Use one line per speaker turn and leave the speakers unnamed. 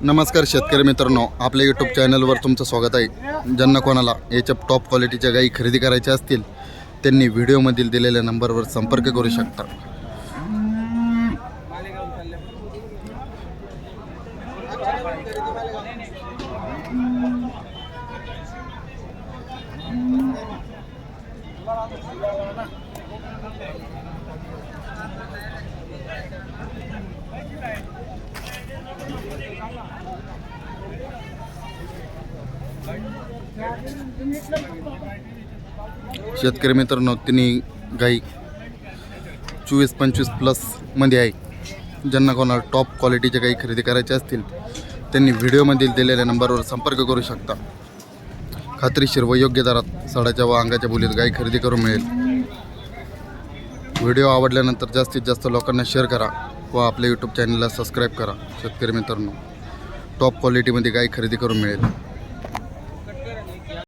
नमस्कार शेतकरी मित्रांनो आपल्या यूट्यूब चॅनलवर तुमचं स्वागत आहे. ज्यांना कोणाला याच्या टॉप क्वालिटीच्या गाई खरेदी करायच्या असतील त्यांनी व्हिडिओमधील दिलेल्या नंबरवर संपर्क करू शकता. शेतकरी मित्रांनो तिन्ही गाई चोवीस पंचवीस प्लसमध्ये आहे. ज्यांना कोणाला टॉप क्वालिटीच्या गाई खरेदी करायच्या असतील त्यांनी व्हिडिओमधील दिलेल्या नंबरवर संपर्क करू शकता. खात्रीशीर व योग्य दरात सडाच्या व अंगाच्या बोलीत गाई खरेदी करून मिळेल. व्हिडिओ आवडल्यानंतर जास्तीत जास्त लोकांना शेअर करा व आपल्या यूट्यूब चॅनलला सबस्क्राईब करा. शेतकरी मित्रांनो टॉप क्वालिटीमध्ये गाय खरेदी करून मिळेल.